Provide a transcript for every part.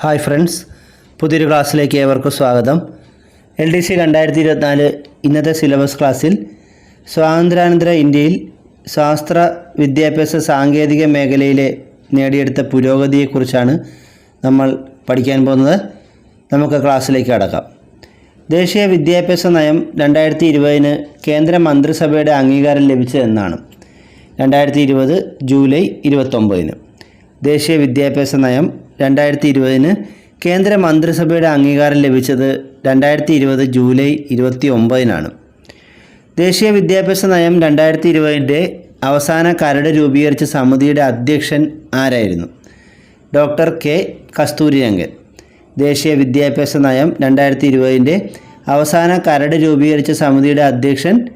Hi friends പുതിയൊരു ക്ലാസ്സിലേക്ക് ഏവർക്കും സ്വാഗതം. എൽ ഡി സി രണ്ടായിരത്തി ഇരുപത്തിനാല് ഇന്നത്തെ സിലബസ് ക്ലാസ്സിൽ സ്വാതന്ത്ര്യാനന്തര ഇന്ത്യയിൽ ശാസ്ത്ര വിദ്യാഭ്യാസ സാങ്കേതിക മേഖലയിലെ നേടിയെടുത്ത പുരോഗതിയെക്കുറിച്ചാണ് നമ്മൾ പഠിക്കാൻ പോകുന്നത്. നമുക്ക് ക്ലാസ്സിലേക്ക് അടക്കാം ദേശീയ വിദ്യാഭ്യാസ നയം രണ്ടായിരത്തി ഇരുപതിന് കേന്ദ്ര മന്ത്രിസഭയുടെ അംഗീകാരം ലഭിച്ചതെന്നാണ് രണ്ടായിരത്തി ഇരുപത് ജൂലൈ ഇരുപത്തൊമ്പതിന്. ദേശീയ വിദ്യാഭ്യാസ നയം രണ്ടായിരത്തി ഇരുപതിന് കേന്ദ്ര മന്ത്രിസഭയുടെ അംഗീകാരം ലഭിച്ചത് രണ്ടായിരത്തി ഇരുപത് ജൂലൈ ഇരുപത്തി ഒമ്പതിനാണ് ദേശീയ വിദ്യാഭ്യാസ നയം രണ്ടായിരത്തി ഇരുപതിന്റെ അവസാന കരട് രൂപീകരിച്ച സമിതിയുടെ അധ്യക്ഷൻ ആരായിരുന്നു? Doctor K Kasturirangan. ദേശീയ വിദ്യാഭ്യാസ നയം രണ്ടായിരത്തി ഇരുപതിന്റെ അവസാന കരട് രൂപീകരിച്ച സമിതിയുടെ അധ്യക്ഷൻ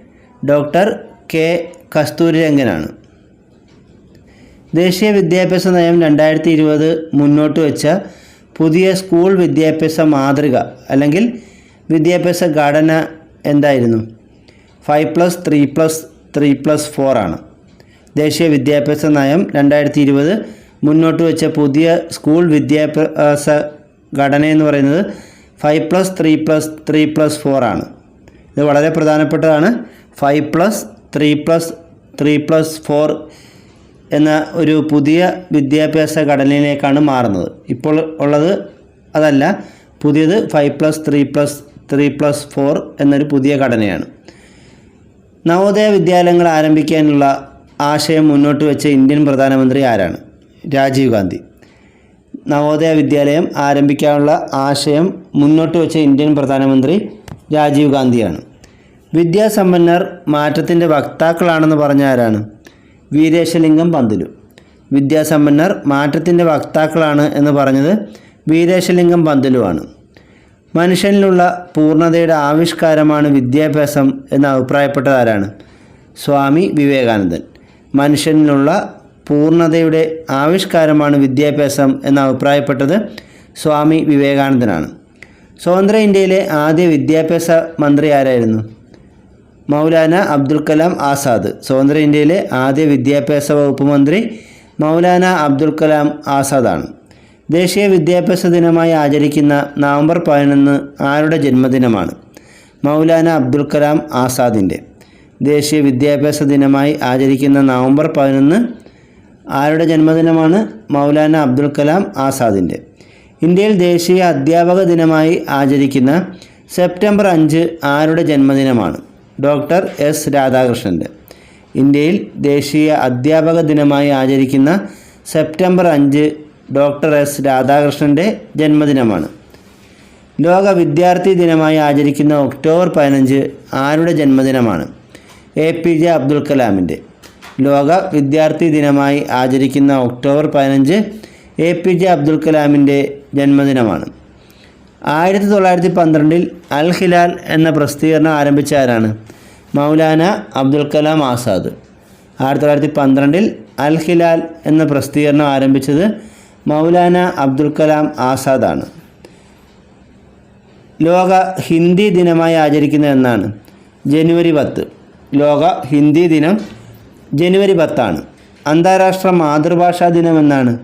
ഡോക്ടർ കെ കസ്തൂരിരംഗനാണ്. ദേശീയ വിദ്യാഭ്യാസ നയം രണ്ടായിരത്തി ഇരുപത് മുന്നോട്ട് വെച്ച പുതിയ സ്കൂൾ വിദ്യാഭ്യാസ മാതൃക അല്ലെങ്കിൽ വിദ്യാഭ്യാസ ഘടന എന്തായിരുന്നു? Five plus three plus three plus four ആണ്. ദേശീയ വിദ്യാഭ്യാസ നയം രണ്ടായിരത്തി ഇരുപത് മുന്നോട്ട് വെച്ച പുതിയ സ്കൂൾ വിദ്യാഭ്യാസ ഘടന എന്ന് പറയുന്നത് five plus three plus three plus four ആണ്. ഇത് വളരെ പ്രധാനപ്പെട്ടതാണ്. Five plus three plus three plus four എന്ന ഒരു പുതിയ വിദ്യാഭ്യാസ ഘടനയിലേക്കാണ് മാറുന്നത്. ഇപ്പോൾ ഉള്ളത് അതല്ല പുതിയത് five plus three plus three plus four എന്നൊരു പുതിയ ഘടനയാണ്. നവോദയ വിദ്യാലയങ്ങൾ ആരംഭിക്കാനുള്ള ആശയം മുന്നോട്ട് വെച്ച ഇന്ത്യൻ പ്രധാനമന്ത്രി ആരാണ്? രാജീവ് ഗാന്ധി. നവോദയ വിദ്യാലയം ആരംഭിക്കാനുള്ള ആശയം മുന്നോട്ട് വെച്ച ഇന്ത്യൻ പ്രധാനമന്ത്രി രാജീവ് ഗാന്ധിയാണ്. വിദ്യാസമ്പന്നർ മാറ്റത്തിന്റെ വക്താക്കളാണെന്ന് പറഞ്ഞ ആരാണ്? വീരേശലിംഗം പന്തുലു. വിദ്യാസമ്പന്നർ മാറ്റത്തിന്റെ വക്താക്കളാണ് എന്ന് പറഞ്ഞത് വീരേശലിംഗം പന്തുലുവാണ് മനുഷ്യനിലുള്ള പൂർണതയുടെ ആവിഷ്കാരമാണ് വിദ്യാഭ്യാസം എന്ന് അഭിപ്രായപ്പെട്ടത് ആരാണ്? സ്വാമി വിവേകാനന്ദൻ. മനുഷ്യനിലുള്ള പൂർണതയുടെ ആവിഷ്കാരമാണ് വിദ്യാഭ്യാസം എന്ന് അഭിപ്രായപ്പെട്ടത് സ്വാമി വിവേകാനന്ദനാണ്. സ്വതന്ത്ര ഇന്ത്യയിലെ ആദ്യ വിദ്യാഭ്യാസ മന്ത്രി ആരായിരുന്നു? മൗലാന അബ്ദുൽ കലാം ആസാദ് സ്വതന്ത്ര ഇന്ത്യയിലെ ആദ്യ വിദ്യാഭ്യാസ വകുപ്പ് മന്ത്രി മൗലാന അബ്ദുൽ കലാം ആസാദാണ്. ദേശീയ വിദ്യാഭ്യാസ ദിനമായി ആചരിക്കുന്ന നവംബർ പതിനൊന്ന് ആരുടെ ജന്മദിനമാണ്? മൗലാന അബ്ദുൽ കലാം ആസാദിന്റെ ദേശീയ വിദ്യാഭ്യാസ ദിനമായി ആചരിക്കുന്ന നവംബർ പതിനൊന്ന് ആരുടെ ജന്മദിനമാണ്? മൗലാന അബ്ദുൽ കലാം ആസാദിന്റെ ഇന്ത്യയിൽ ദേശീയ അധ്യാപക ദിനമായി ആചരിക്കുന്ന സെപ്റ്റംബർ അഞ്ച് ആരുടെ ജന്മദിനമാണ്? ഡോക്ടർ എസ് രാധാകൃഷ്ണന്റെ ഇന്ത്യയിൽ ദേശീയ അധ്യാപക ദിനമായി ആചരിക്കുന്ന സെപ്റ്റംബർ അഞ്ച് ഡോക്ടർ എസ് രാധാകൃഷ്ണന്റെ ജന്മദിനമാണ്. ലോക വിദ്യാർത്ഥി ദിനമായി ആചരിക്കുന്ന ഒക്ടോബർ പതിനഞ്ച് ആരുടെ ജന്മദിനമാണ്? എ പി ജെ അബ്ദുൽ കലാമിന്റെ ലോക വിദ്യാർത്ഥി ദിനമായി ആചരിക്കുന്ന ഒക്ടോബർ പതിനഞ്ച് എ പി ജെ അബ്ദുൽ കലാമിന്റെ ജന്മദിനമാണ്. ആയിരത്തി തൊള്ളായിരത്തി പന്ത്രണ്ടിൽ അൽ ഹിലാൽ എന്ന പ്രസിദ്ധീകരണം ആരംഭിച്ച ആരാണ്? മൗലാന അബ്ദുൽ കലാം ആസാദ്. ആയിരത്തി തൊള്ളായിരത്തി പന്ത്രണ്ടിൽ അൽ ഹിലാൽ എന്ന പ്രസിദ്ധീകരണം ആരംഭിച്ചത് മൗലാന അബ്ദുൽ കലാം ആസാദാണ്. ലോക ഹിന്ദി ദിനമായി ആചരിക്കുന്ന എന്നാണ്. ജനുവരി പത്ത്. ലോക ഹിന്ദി ദിനം ജനുവരി പത്താണ്. അന്താരാഷ്ട്ര മാതൃഭാഷാ ദിനം എന്നാണ്.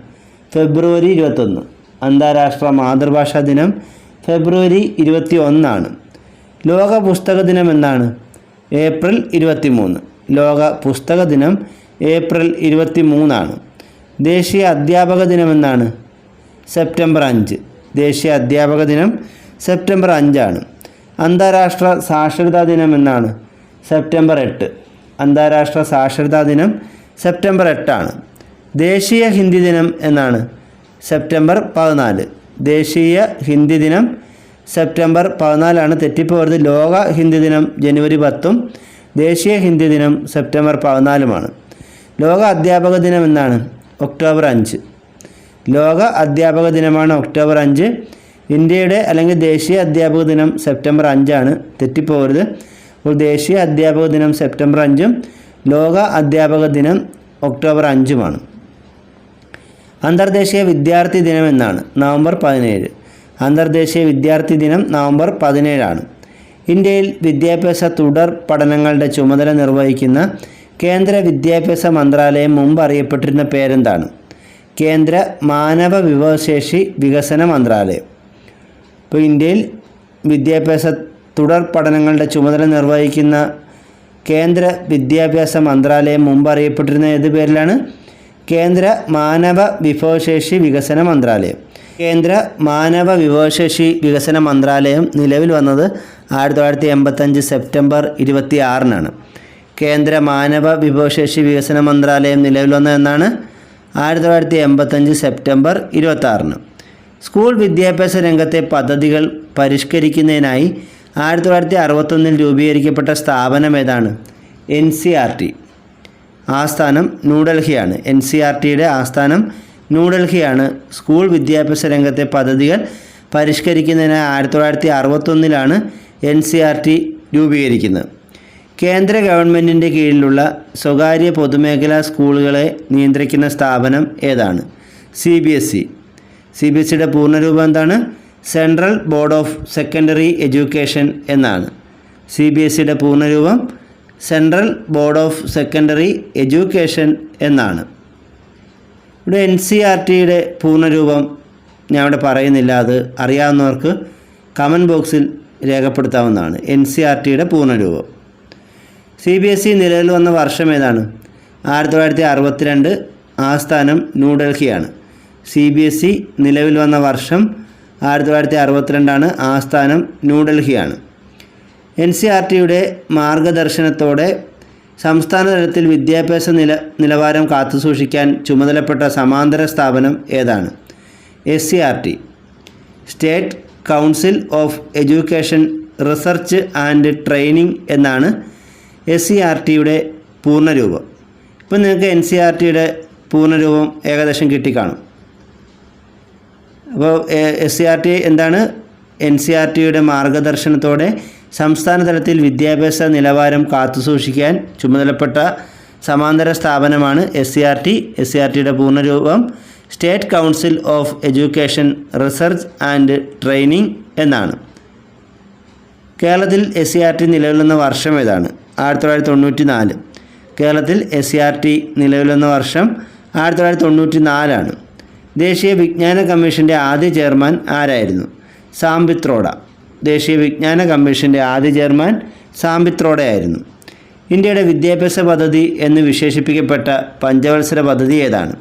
ഫെബ്രുവരി ഇരുപത്തൊന്ന്. അന്താരാഷ്ട്ര മാതൃഭാഷാ ദിനം ഫെബ്രുവരി ഇരുപത്തി ഒന്നാണ് ലോക പുസ്തക ദിനം എന്നാണ്. ഏപ്രിൽ ഇരുപത്തി മൂന്ന് ലോക പുസ്തക ദിനം ഏപ്രിൽ ഇരുപത്തി മൂന്നാണ് ദേശീയ അധ്യാപക ദിനം എന്നാണ്. സെപ്റ്റംബർ അഞ്ച്. ദേശീയ അധ്യാപക ദിനം സെപ്റ്റംബർ അഞ്ചാണ്. അന്താരാഷ്ട്ര സാക്ഷരതാ ദിനം എന്നാണ്. സെപ്റ്റംബർ എട്ട്. അന്താരാഷ്ട്ര സാക്ഷരതാ ദിനം സെപ്റ്റംബർ എട്ടാണ്. ദേശീയ ഹിന്ദി ദിനം എന്നാണ്. സെപ്റ്റംബർ പതിനാല്. ദേശീയ ഹിന്ദി ദിനം സെപ്റ്റംബർ പതിനാലാണ് തെറ്റിപ്പോയത് ലോക ഹിന്ദി ദിനം ജനുവരി പത്തും ദേശീയ ഹിന്ദി ദിനം സെപ്റ്റംബർ പതിനാലുമാണ്. ലോക അധ്യാപക ദിനം എന്നാണ് ഒക്ടോബർ അഞ്ച്. ലോക അധ്യാപക ദിനമാണ് ഒക്ടോബർ അഞ്ച്. ഇന്ത്യയുടെ അല്ലെങ്കിൽ ദേശീയ അധ്യാപക ദിനം സെപ്റ്റംബർ അഞ്ചാണ് തെറ്റിപ്പോകരുത് അപ്പോൾ ദേശീയ അധ്യാപക ദിനം സെപ്റ്റംബർ അഞ്ചും ലോക അധ്യാപക ദിനം ഒക്ടോബർ അഞ്ചുമാണ്. അന്തർദേശീയ വിദ്യാർത്ഥി ദിനം എന്നാണ് നവംബർ പതിനേഴ്. അന്തർദേശീയ വിദ്യാർത്ഥി ദിനം നവംബർ പതിനേഴാണ്. ഇന്ത്യയിൽ വിദ്യാഭ്യാസ തുടർ പഠനങ്ങളുടെ ചുമതല നിർവഹിക്കുന്ന കേന്ദ്ര വിദ്യാഭ്യാസ മന്ത്രാലയം മുമ്പ് അറിയപ്പെട്ടിരുന്ന പേരെന്താണ്? കേന്ദ്ര മാനവ വിഭവശേഷി വികസന മന്ത്രാലയം. ഇപ്പോൾ ഇന്ത്യയിൽ വിദ്യാഭ്യാസ തുടർ പഠനങ്ങളുടെ ചുമതല നിർവഹിക്കുന്ന കേന്ദ്ര വിദ്യാഭ്യാസ മന്ത്രാലയം മുമ്പ് അറിയപ്പെട്ടിരുന്ന ഏത് പേരിലാണ്? കേന്ദ്ര മാനവ വിഭവശേഷി വികസന മന്ത്രാലയം. കേന്ദ്ര മാനവ വിഭവശേഷി വികസന മന്ത്രാലയം നിലവിൽ വന്നത് ആയിരത്തി തൊള്ളായിരത്തി എൺപത്തഞ്ച് സെപ്റ്റംബർ ഇരുപത്തി ആറിനാണ് കേന്ദ്ര മാനവ വിഭവശേഷി വികസന മന്ത്രാലയം നിലവിൽ വന്നത് എന്നാണ് ആയിരത്തി തൊള്ളായിരത്തി എൺപത്തഞ്ച് സെപ്റ്റംബർ ഇരുപത്തി സ്കൂൾ വിദ്യാഭ്യാസ രംഗത്തെ പദ്ധതികൾ പരിഷ്കരിക്കുന്നതിനായി ആയിരത്തി തൊള്ളായിരത്തി അറുപത്തൊന്നിൽ രൂപീകരിക്കപ്പെട്ട സ്ഥാപനം ഏതാണ്? N C R T. ആസ്ഥാനം ന്യൂഡൽഹിയാണ്. എൻ സി ആർ ടിയുടെ ആസ്ഥാനം ന്യൂഡൽഹിയാണ്. സ്കൂൾ വിദ്യാഭ്യാസ രംഗത്തെ പദ്ധതികൾ പരിഷ്കരിക്കുന്നതിന് ആയിരത്തി തൊള്ളായിരത്തി അറുപത്തൊന്നിലാണ് എൻ സി ആർ ടി രൂപീകരിക്കുന്നത്. കേന്ദ്ര ഗവൺമെന്റിന്റെ കീഴിലുള്ള സ്വകാര്യ പൊതുമേഖലാ സ്കൂളുകളെ നിയന്ത്രിക്കുന്ന സ്ഥാപനം ഏതാണ്? C B S E. C B S സിയുടെ പൂർണരൂപം എന്താണ്? Central board of secondary education എന്നാണ്. സി ബി എസ് സിയുടെ പൂർണരൂപം central board of secondary education എന്നാണ്. ഇവിടെ എൻ സി ആർ ടിയുടെ പൂർണരൂപം ഞാൻ ഇവിടെ പറയുന്നില്ല. അത് അറിയാവുന്നവർക്ക് കമന്റ് ബോക്സിൽ രേഖപ്പെടുത്താവുന്നതാണ്. എൻ സി ആർ ടിയുടെ പൂർണരൂപം. സി ബി എസ് ഇ നിലവിൽ വന്ന വർഷം ഏതാണ്? ആയിരത്തി തൊള്ളായിരത്തി അറുപത്തിരണ്ട് ആസ്ഥാനം ന്യൂഡൽഹിയാണ്. സി ബി എസ് ഇ നിലവിൽ വന്ന വർഷം ആയിരത്തി തൊള്ളായിരത്തി അറുപത്തിരണ്ടാണ് ആസ്ഥാനം ന്യൂഡൽഹിയാണ് എൻ സി ആർ ടിയുടെ മാർഗദർശനത്തോടെ സംസ്ഥാന തലത്തിൽ വിദ്യാഭ്യാസ നില നിലവാരം കാത്തുസൂക്ഷിക്കാൻ ചുമതലപ്പെട്ട സമാന്തര സ്ഥാപനം ഏതാണ്? S C R T state council of education research and training എന്നാണ് എസ് സി ആർ ടിയുടെ പൂർണരൂപം. ഇപ്പം നിങ്ങൾക്ക് എൻ സി ആർ ടിയുടെ പൂർണരൂപം ഏകദേശം കിട്ടിക്കാണും. അപ്പോൾ എസ് സി ആർ ടി എന്താണ്? എൻ സി ആർ ടിയുടെ മാർഗദർശനത്തോടെ സംസ്ഥാന തലത്തിൽ വിദ്യാഭ്യാസ നിലവാരം കാത്തുസൂക്ഷിക്കാൻ ചുമതലപ്പെട്ട സമാന്തര സ്ഥാപനമാണ് S C R T S C R ടിയുടെ പൂർണരൂപം state council of education research and training എന്നാണ്. കേരളത്തിൽ എസ് സി ആർ ടി നിലവിൽ വന്ന വർഷം ഏതാണ്? ആയിരത്തി തൊള്ളായിരത്തി തൊണ്ണൂറ്റി നാല് കേരളത്തിൽ എസ് സി ആർ ടി നിലവിൽ വന്ന വർഷം ആയിരത്തി തൊള്ളായിരത്തി തൊണ്ണൂറ്റി നാലാണ് ദേശീയ വിജ്ഞാന കമ്മീഷന്റെ ആദ്യ ചെയർമാൻ ആരായിരുന്നു? സാംബിത്രോഡ ദേശീയ വിജ്ഞാന കമ്മീഷന്റെ ആദ്യ ചെയർമാൻ സാമ്പിത്രോടെയായിരുന്നു ഇന്ത്യയുടെ വിദ്യാഭ്യാസ പദ്ധതി എന്ന് വിശേഷിപ്പിക്കപ്പെട്ട പഞ്ചവത്സര പദ്ധതി ഏതാണ്?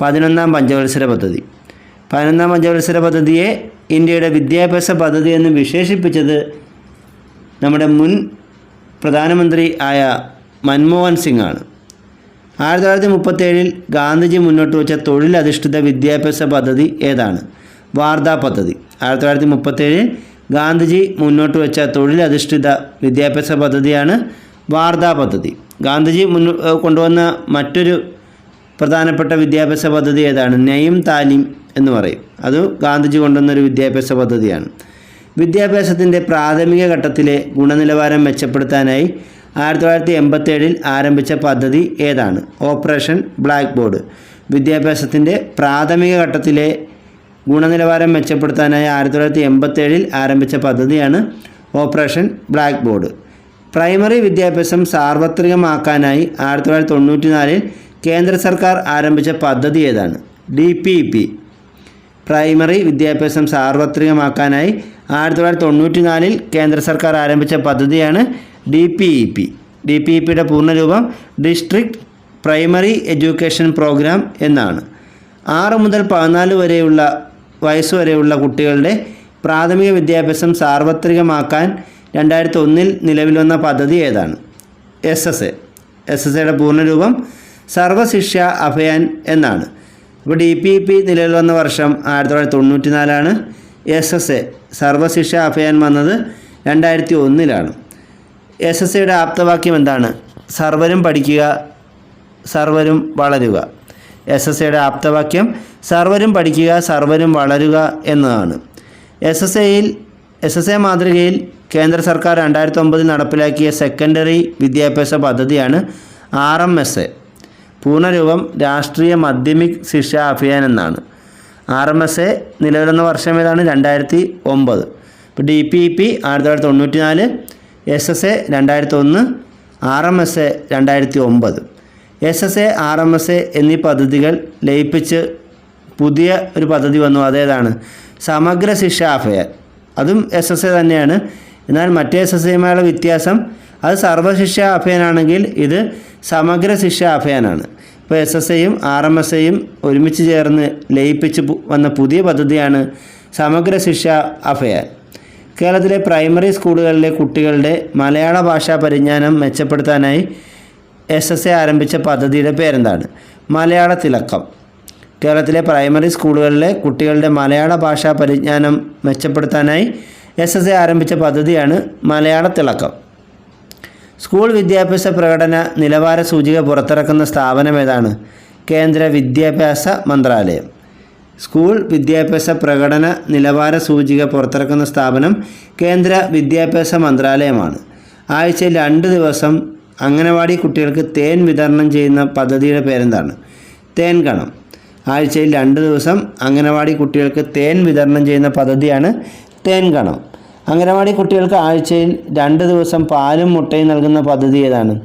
പതിനൊന്നാം പഞ്ചവത്സര പദ്ധതി. പതിനൊന്നാം പഞ്ചവത്സര പദ്ധതിയെ ഇന്ത്യയുടെ വിദ്യാഭ്യാസ പദ്ധതി എന്ന് വിശേഷിപ്പിച്ചത് നമ്മുടെ മുൻ പ്രധാനമന്ത്രി ആയ മൻമോഹൻ സിംഗ് ആണ് ആയിരത്തി തൊള്ളായിരത്തി മുപ്പത്തേഴിൽ ഗാന്ധിജി മുന്നോട്ട് വെച്ച തൊഴിലധിഷ്ഠിത വിദ്യാഭ്യാസ പദ്ധതി ഏതാണ്? വാർധാ പദ്ധതി. ആയിരത്തി തൊള്ളായിരത്തി മുപ്പത്തേഴിൽ ഗാന്ധിജി മുന്നോട്ട് വെച്ച തൊഴിലധിഷ്ഠിത വിദ്യാഭ്യാസ പദ്ധതിയാണ് വാർധാ പദ്ധതി. ഗാന്ധിജി മുന്ന കൊണ്ടുവന്ന മറ്റൊരു പ്രധാനപ്പെട്ട വിദ്യാഭ്യാസ പദ്ധതി ഏതാണ്? നെയ്യും താലിം എന്ന് പറയും. അത് ഗാന്ധിജി കൊണ്ടുവന്നൊരു വിദ്യാഭ്യാസ പദ്ധതിയാണ്. വിദ്യാഭ്യാസത്തിന്റെ പ്രാഥമിക ഘട്ടത്തിലെ ഗുണനിലവാരം മെച്ചപ്പെടുത്താനായി ആയിരത്തി തൊള്ളായിരത്തി എൺപത്തേഴിൽ ആരംഭിച്ച പദ്ധതി ഏതാണ്? Operation blackboard. വിദ്യാഭ്യാസത്തിന്റെ പ്രാഥമിക ഘട്ടത്തിലെ ഗുണനിലവാരം മെച്ചപ്പെടുത്താനായി ആയിരത്തി തൊള്ളായിരത്തി എൺപത്തേഴിൽ ആരംഭിച്ച പദ്ധതിയാണ് ഓപ്പറേഷൻ ബ്ലാക്ക് ബോർഡ് പ്രൈമറി വിദ്യാഭ്യാസം സാർവത്രികമാക്കാനായി ആയിരത്തി തൊള്ളായിരത്തി കേന്ദ്ര സർക്കാർ ആരംഭിച്ച പദ്ധതി ഏതാണ്? D P P. പ്രൈമറി വിദ്യാഭ്യാസം സാർവത്രികമാക്കാനായി ആയിരത്തി തൊള്ളായിരത്തി കേന്ദ്ര സർക്കാർ ആരംഭിച്ച പദ്ധതിയാണ് D P E P. D P E പിയുടെ പൂർണരൂപം ഡിസ്ട്രിക്ട് പ്രൈമറി എഡ്യൂക്കേഷൻ പ്രോഗ്രാം എന്നാണ്. ആറ് മുതൽ പതിനാല് വരെയുള്ള വയസ്സ് വരെയുള്ള കുട്ടികളുടെ പ്രാഥമിക വിദ്യാഭ്യാസം സാർവത്രികമാക്കാൻ രണ്ടായിരത്തി ഒന്നിൽ നിലവിൽ വന്ന പദ്ധതി ഏതാണ്? S S A S S എയുടെ പൂർണരൂപം സർവശിക്ഷ അഭയാൻ എന്നാണ്. ഇപ്പോൾ ഡി പി പി നിലവിൽ വന്ന വർഷം ആയിരത്തി തൊള്ളായിരത്തി തൊണ്ണൂറ്റി നാലാണ് S S A Sarvashiksha Abhiyan വന്നത് രണ്ടായിരത്തി ഒന്നിലാണ് എസ് എസ് എയുടെ ആപ്തവാക്യം എന്താണ്? സർവരും പഠിക്കുക സർവരും വളരുക. എസ് എസ് എയുടെ ആപ്തവാക്യം സർവരും പഠിക്കുക സർവരും വളരുക എന്നതാണ്. എസ് എസ് എയിൽ എസ് എസ് എ മാതൃകയിൽ കേന്ദ്ര സർക്കാർ രണ്ടായിരത്തി ഒമ്പതിൽ നടപ്പിലാക്കിയ സെക്കൻഡറി വിദ്യാഭ്യാസ പദ്ധതിയാണ് ആർ എം എസ് എ പൂർണരൂപം രാഷ്ട്രീയ മാധ്യമിക് ശിക്ഷ അഭിയാൻ എന്നാണ്. ആർ എം എസ് എ നിലവിലുന്ന വർഷം ഏതാണ്? രണ്ടായിരത്തി ഒമ്പത്. ഇപ്പോൾ ഡി പി ഇ പി ആയിരത്തി തൊള്ളായിരത്തി തൊണ്ണൂറ്റി നാല് എസ് എസ് എ രണ്ടായിരത്തി ഒന്ന് ആർ എം എസ് എ രണ്ടായിരത്തി ഒമ്പത്. S S A R M S A എന്നീ പദ്ധതികൾ ലയിപ്പിച്ച് പുതിയ ഒരു പദ്ധതി വന്നു. അതേതാണ്? സമഗ്ര ശിക്ഷ അഫയർ അതും എസ് എസ് എ തന്നെയാണ്. എന്നാൽ മറ്റേ എസ് എസ് എയുമായുള്ള വ്യത്യാസം അത് സർവശിക്ഷ അഭയനാണെങ്കിൽ ഇത് സമഗ്ര ശിക്ഷ അഭയനാണ് ഇപ്പോൾ എസ് എസ് എയും ആർ എം എസ് എയും ഒരുമിച്ച് ചേർന്ന് ലയിപ്പിച്ച് വന്ന പുതിയ പദ്ധതിയാണ് സമഗ്ര ശിക്ഷ അഭയാൻ കേരളത്തിലെ പ്രൈമറി സ്കൂളുകളിലെ കുട്ടികളുടെ മലയാള ഭാഷാ പരിജ്ഞാനം മെച്ചപ്പെടുത്താനായി എസ് എസ് എ ആരംഭിച്ച പദ്ധതിയുടെ പേരെന്താണ്? മലയാള തിലക്കം. കേരളത്തിലെ പ്രൈമറി സ്കൂളുകളിലെ കുട്ടികളുടെ മലയാള ഭാഷാ പരിജ്ഞാനം മെച്ചപ്പെടുത്താനായി എസ് എസ് എ ആരംഭിച്ച പദ്ധതിയാണ് മലയാള തിളക്കം. സ്കൂൾ വിദ്യാഭ്യാസ പ്രകടന നിലവാര സൂചിക പുറത്തിറക്കുന്ന സ്ഥാപനം ഏതാണ്? കേന്ദ്ര വിദ്യാഭ്യാസ മന്ത്രാലയം. സ്കൂൾ വിദ്യാഭ്യാസ പ്രകടന നിലവാര സൂചിക പുറത്തിറക്കുന്ന സ്ഥാപനം കേന്ദ്ര വിദ്യാഭ്യാസ മന്ത്രാലയമാണ്. ആഴ്ചയിൽ രണ്ട് ദിവസം അംഗനവാടി കുട്ടികൾക്ക് തേൻ വിതരണം ചെയ്യുന്ന പദ്ധതിയുടെ പേരെന്താണ്? തേൻ കണം. ആഴ്ചയിൽ രണ്ട് ദിവസം അംഗനവാടി കുട്ടികൾക്ക് തേൻ വിതരണം ചെയ്യുന്ന പദ്ധതിയാണ് തേൻ കണം. അംഗനവാടി കുട്ടികൾക്ക് ആഴ്ചയിൽ രണ്ട് ദിവസം പാലും മുട്ടയും നൽകുന്ന പദ്ധതി ഏതാണ്?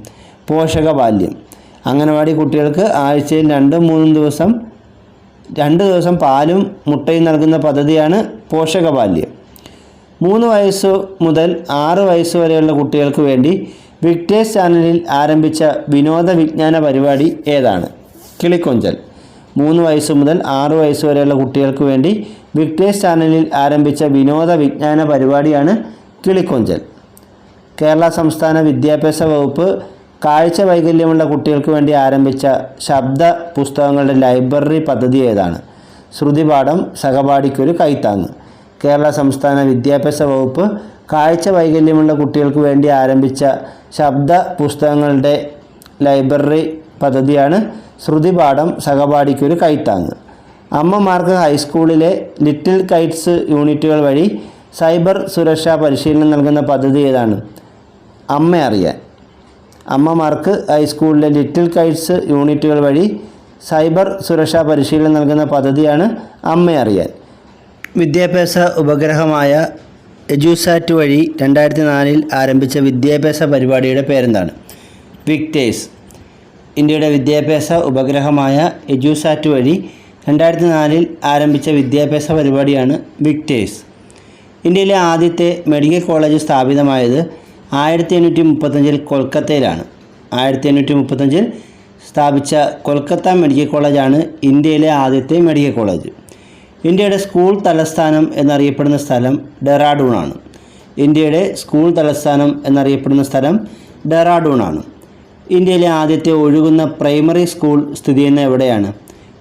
പോഷക ബാല്യം അംഗനവാടി കുട്ടികൾക്ക് ആഴ്ചയിൽ രണ്ടും മൂന്നും ദിവസം രണ്ട് ദിവസം പാലും മുട്ടയും നൽകുന്ന പദ്ധതിയാണ് പോഷക ബാല്യം മൂന്ന് വയസ്സ് മുതൽ ആറ് വയസ്സ് വരെയുള്ള കുട്ടികൾക്ക് വേണ്ടി വിക്ടേഴ്സ് ചാനലിൽ ആരംഭിച്ച വിനോദ വിജ്ഞാന പരിപാടി ഏതാണ്? കിളിക്കൊഞ്ചൽ. മൂന്ന് വയസ്സ് മുതൽ ആറ് വയസ്സ് വരെയുള്ള കുട്ടികൾക്ക് വേണ്ടി വിക്ടേഴ്സ് ചാനലിൽ ആരംഭിച്ച വിനോദ വിജ്ഞാന പരിപാടിയാണ് കിളിക്കൊഞ്ചൽ. കേരള സംസ്ഥാന വിദ്യാഭ്യാസ വകുപ്പ് കാഴ്ച വൈകല്യമുള്ള കുട്ടികൾക്ക് വേണ്ടി ആരംഭിച്ച ശബ്ദ പുസ്തകങ്ങളുടെ ലൈബ്രറി പദ്ധതി ഏതാണ്? ശ്രുതിപാഠം സഹപാഠിക്കൊരു കൈത്താങ്ങ്. കേരള സംസ്ഥാന വിദ്യാഭ്യാസ വകുപ്പ് കാഴ്ച വൈകല്യമുള്ള കുട്ടികൾക്ക് വേണ്ടി ആരംഭിച്ച ശബ്ദ പുസ്തകങ്ങളുടെ ലൈബ്രറി പദ്ധതിയാണ് ശ്രുതിപാഠം സഹപാഠിക്കൊരു കൈത്താങ്ങ്. അമ്മമാർക്ക് ഹൈസ്കൂളിലെ ലിറ്റിൽ കൈറ്റ്സ് യൂണിറ്റുകൾ വഴി സൈബർ സുരക്ഷാ പരിശീലനം നൽകുന്ന പദ്ധതി ഏതാണ്? അമ്മ അറിയാൻ. അമ്മമാർക്ക് ഹൈസ്കൂളിലെ ലിറ്റിൽ കൈറ്റ്സ് യൂണിറ്റുകൾ വഴി സൈബർ സുരക്ഷാ പരിശീലനം നൽകുന്ന പദ്ധതിയാണ് അമ്മ അറിയാൻ. വിദ്യാഭ്യാസ ഉപഗ്രഹമായ എജുസാറ്റ് വഴി രണ്ടായിരത്തി നാലിൽ ആരംഭിച്ച വിദ്യാഭ്യാസ പരിപാടിയുടെ പേരെന്താണ്? വിക്ടേഴ്സ്. ഇന്ത്യയുടെ വിദ്യാഭ്യാസ ഉപഗ്രഹമായ എജുസാറ്റ് വഴി രണ്ടായിരത്തി നാലിൽ ആരംഭിച്ച വിദ്യാഭ്യാസ പരിപാടിയാണ് വിക്ടേഴ്സ്. ഇന്ത്യയിലെ ആദ്യത്തെ മെഡിക്കൽ കോളേജ് സ്ഥാപിതമായത് ആയിരത്തി എണ്ണൂറ്റി മുപ്പത്തഞ്ചിൽ കൊൽക്കത്തയിലാണ്. ആയിരത്തി എണ്ണൂറ്റി മുപ്പത്തഞ്ചിൽ സ്ഥാപിച്ച കൊൽക്കത്ത മെഡിക്കൽ കോളേജാണ് ഇന്ത്യയിലെ ആദ്യത്തെ മെഡിക്കൽ കോളേജ്. ഇന്ത്യയുടെ സ്കൂൾ തലസ്ഥാനം എന്നറിയപ്പെടുന്ന സ്ഥലം ഡെറാഡൂണാണ്. ഇന്ത്യയുടെ സ്കൂൾ തലസ്ഥാനം എന്നറിയപ്പെടുന്ന സ്ഥലം ഡെറാഡൂണാണ്. ഇന്ത്യയിലെ ആദ്യത്തെ ഒഴുകുന്ന പ്രൈമറി സ്കൂൾ സ്ഥിതി ചെയ്യുന്ന എവിടെയാണ്?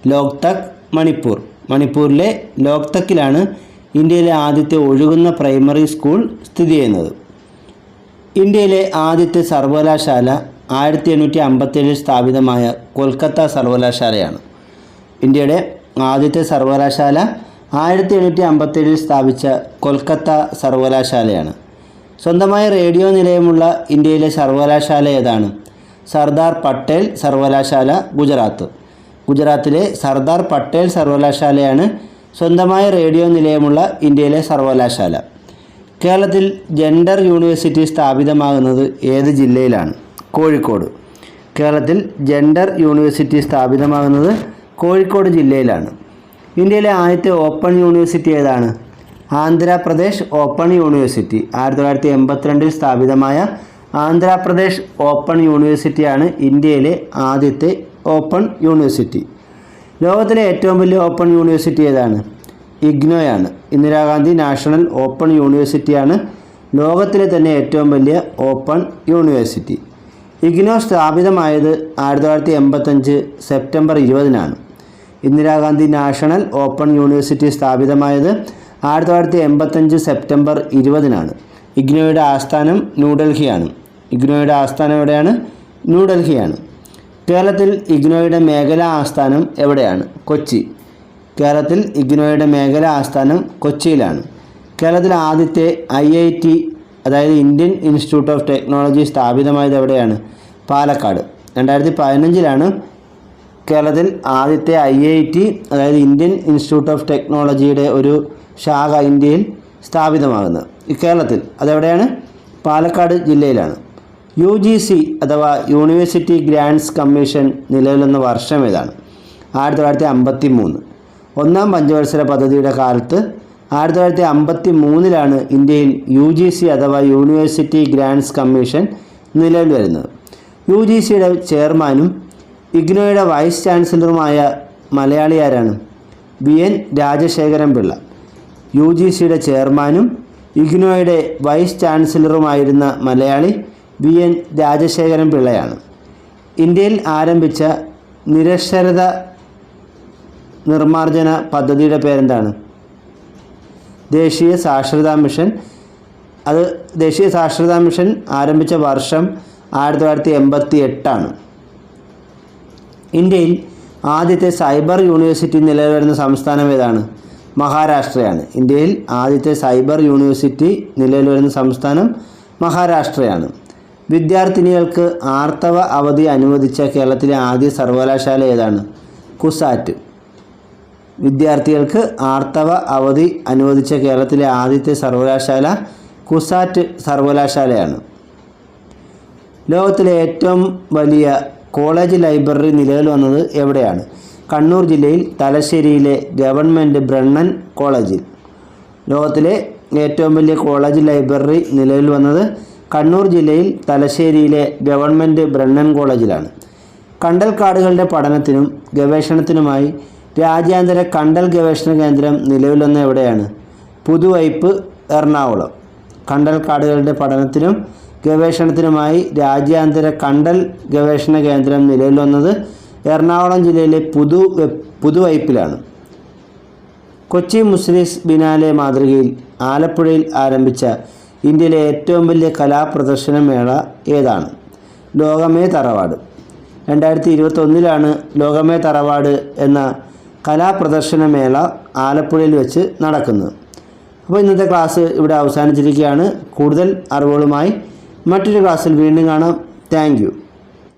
ലോക്തക് മണിപ്പൂർ. മണിപ്പൂരിലെ ലോക്തക്കിലാണ് ഇന്ത്യയിലെ ആദ്യത്തെ ഒഴുകുന്ന പ്രൈമറി സ്കൂൾ സ്ഥിതി ചെയ്യുന്നത്. ഇന്ത്യയിലെ ആദ്യത്തെ സർവകലാശാല ആയിരത്തി എണ്ണൂറ്റി അമ്പത്തേഴിൽ സ്ഥാപിതമായ കൊൽക്കത്ത സർവകലാശാലയാണ്. ഇന്ത്യയുടെ ആദ്യത്തെ സർവകലാശാല ആയിരത്തി എണ്ണൂറ്റി അമ്പത്തേഴിൽ സ്ഥാപിച്ച കൊൽക്കത്ത സർവകലാശാലയാണ്. സ്വന്തമായ റേഡിയോ നിലയമുള്ള ഇന്ത്യയിലെ സർവകലാശാല ഏതാണ്? സർദാർ പട്ടേൽ സർവകലാശാല ഗുജറാത്ത്. ഗുജറാത്തിലെ സർദാർ പട്ടേൽ സർവകലാശാലയാണ് സ്വന്തമായ റേഡിയോ നിലയമുള്ള ഇന്ത്യയിലെ സർവകലാശാല. കേരളത്തിൽ ജെൻഡർ യൂണിവേഴ്സിറ്റി സ്ഥാപിതമാകുന്നത് ഏത് ജില്ലയിലാണ്? കോഴിക്കോട്. കേരളത്തിൽ ജെൻഡർ യൂണിവേഴ്സിറ്റി സ്ഥാപിതമാകുന്നത് കോഴിക്കോട് ജില്ലയിലാണ്. ഇന്ത്യയിലെ ആദ്യത്തെ ഓപ്പൺ യൂണിവേഴ്സിറ്റി ഏതാണ്? ആന്ധ്രാപ്രദേശ് ഓപ്പൺ യൂണിവേഴ്സിറ്റി ആയിരത്തി തൊള്ളായിരത്തി എൺപത്തിരണ്ടിൽ സ്ഥാപിതമായ ആന്ധ്രാപ്രദേശ് ഓപ്പൺ യൂണിവേഴ്സിറ്റിയാണ് ഇന്ത്യയിലെ ആദ്യത്തെ ഓപ്പൺ യൂണിവേഴ്സിറ്റി. ലോകത്തിലെ ഏറ്റവും വലിയ ഓപ്പൺ യൂണിവേഴ്സിറ്റി ഏതാണ്? ഇഗ്നോയാണ്. ഇന്ദിരാഗാന്ധി നാഷണൽ ഓപ്പൺ യൂണിവേഴ്സിറ്റിയാണ് ലോകത്തിലെ തന്നെ ഏറ്റവും വലിയ ഓപ്പൺ യൂണിവേഴ്സിറ്റി. ഇഗ്നോ സ്ഥാപിതമായത് ആയിരത്തി തൊള്ളായിരത്തി എൺപത്തഞ്ച് സെപ്റ്റംബർ ഇരുപതിനാണ്. ഇന്ദിരാഗാന്ധി നാഷണൽ ഓപ്പൺ യൂണിവേഴ്സിറ്റി സ്ഥാപിതമായത് ആയിരത്തി തൊള്ളായിരത്തി എൺപത്തഞ്ച് സെപ്റ്റംബർ ഇരുപതിനാണ്. ഇഗ്നോയുടെ ആസ്ഥാനം ന്യൂഡൽഹിയാണ് ഇഗ്നോയുടെ ആസ്ഥാനം എവിടെയാണ്? ന്യൂഡൽഹിയാണ് കേരളത്തിൽ ഇഗ്നോയുടെ മേഖലാ ആസ്ഥാനം എവിടെയാണ്? കൊച്ചി. കേരളത്തിൽ ഇഗ്നോയുടെ മേഖലാ ആസ്ഥാനം കൊച്ചിയിലാണ്. കേരളത്തിൽ ആദ്യത്തെ ഐ ഐ ടി അതായത് ഇന്ത്യൻ ഇൻസ്റ്റിറ്റ്യൂട്ട് ഓഫ് ടെക്നോളജി സ്ഥാപിതമായത് എവിടെയാണ്? പാലക്കാട്. രണ്ടായിരത്തി പതിനഞ്ചിലാണ് കേരളത്തിൽ ആദ്യത്തെ ഐ ഐ ടി അതായത് ഇന്ത്യൻ ഇൻസ്റ്റിറ്റ്യൂട്ട് ഓഫ് ടെക്നോളജിയുടെ ഒരു ശാഖ ഇന്ത്യയിൽ സ്ഥാപിതമാകുന്നത്. കേരളത്തിൽ. അതെവിടെയാണ്? പാലക്കാട് ജില്ലയിലാണ്. യു ജി സി അഥവാ യൂണിവേഴ്സിറ്റി ഗ്രാൻഡ്സ് കമ്മീഷൻ നിലവിലുന്ന വർഷം ഏതാണ്? ആയിരത്തി തൊള്ളായിരത്തി അമ്പത്തി മൂന്ന് ഒന്നാം പഞ്ചവത്സര പദ്ധതിയുടെ കാലത്ത് ആയിരത്തി തൊള്ളായിരത്തി അമ്പത്തി മൂന്നിലാണ് ഇന്ത്യയിൽ യു ജി സി അഥവാ യൂണിവേഴ്സിറ്റി ഗ്രാൻഡ്സ് കമ്മീഷൻ നിലവിൽ വരുന്നത്. യു ജി സിയുടെ ചെയർമാനും ഇഗ്നോയുടെ വൈസ് ചാൻസലറുമായ മലയാളിയാരാണ് V N Rajasekharan Pillai. U G സിയുടെ ചെയർമാനും ഇഗ്നോയുടെ വൈസ് ചാൻസലറുമായിരുന്ന മലയാളി വി എൻ രാജശേഖരൻ പിള്ളയാണ്. ഇന്ത്യയിൽ ആരംഭിച്ച നിരക്ഷരത നിർമ്മാർജന പദ്ധതിയുടെ പേരെന്താണ്? ദേശീയ സാക്ഷരതാ മിഷൻ. അത് ദേശീയ സാക്ഷരതാ മിഷൻ ആരംഭിച്ച വർഷം ആയിരത്തി തൊള്ളായിരത്തി എൺപത്തി എട്ടാണ് ഇന്ത്യയിൽ ആദ്യത്തെ സൈബർ യൂണിവേഴ്സിറ്റി നിലവിൽ വരുന്ന സംസ്ഥാനം ഏതാണ്? മഹാരാഷ്ട്രയാണ്. ഇന്ത്യയിൽ ആദ്യത്തെ സൈബർ യൂണിവേഴ്സിറ്റി നിലവിൽ വരുന്ന സംസ്ഥാനം മഹാരാഷ്ട്രയാണ്. വിദ്യാർത്ഥിനികൾക്ക് ആർത്തവ അവധി അനുവദിച്ച കേരളത്തിലെ ആദ്യ സർവകലാശാല ഏതാണ്? കുസാറ്റ്. വിദ്യാർത്ഥികൾക്ക് ആർത്തവ അവധി അനുവദിച്ച കേരളത്തിലെ ആദ്യത്തെ സർവകലാശാല കുസാറ്റ് സർവകലാശാലയാണ്. ലോകത്തിലെ ഏറ്റവും വലിയ കോളേജ് ലൈബ്രറി നിലവിൽ വന്നത് എവിടെയാണ്? കണ്ണൂർ ജില്ലയിൽ തലശ്ശേരിയിലെ ഗവൺമെന്റ് ബ്രണ്ണൻ കോളേജിൽ. ലോകത്തിലെ ഏറ്റവും വലിയ കോളേജ് ലൈബ്രറി നിലവിൽ വന്നത് കണ്ണൂർ ജില്ലയിൽ തലശ്ശേരിയിലെ ഗവൺമെന്റ് ബ്രണ്ണൻ കോളേജിലാണ്. കണ്ടൽ കാടുകളുടെ പഠനത്തിനും ഗവേഷണത്തിനുമായി രാജ്യാന്തര കണ്ടൽ ഗവേഷണ കേന്ദ്രം നിലവിൽ വന്ന എവിടെയാണ്? പുതുവൈപ്പ് എറണാകുളം. കണ്ടൽ കാടുകളുടെ പഠനത്തിനും ഗവേഷണത്തിനുമായി രാജ്യാന്തര കണ്ടൽ ഗവേഷണ കേന്ദ്രം നിലവിൽ വന്നത് എറണാകുളം ജില്ലയിലെ പുതു പുതുവൈപ്പിലാണ് കൊച്ചി മുസ്ലിസ് ബിനാലെ മാതൃകയിൽ ആലപ്പുഴയിൽ ആരംഭിച്ച ഇന്ത്യയിലെ ഏറ്റവും വലിയ കലാപ്രദർശന മേള ഏതാണ്? ലോകമേ തറവാട്. രണ്ടായിരത്തി ഇരുപത്തൊന്നിലാണ് ലോകമേ തറവാട് എന്ന കലാപ്രദർശന മേള ആലപ്പുഴയിൽ വെച്ച് നടക്കുന്നത്. അപ്പോൾ ഇന്നത്തെ ക്ലാസ് ഇവിടെ അവസാനിച്ചിരിക്കുകയാണ്. കൂടുതൽ അറിവുകളുമായി മറ്റൊരു ക്ലാസ്സിൽ വീണ്ടും കാണാം. താങ്ക്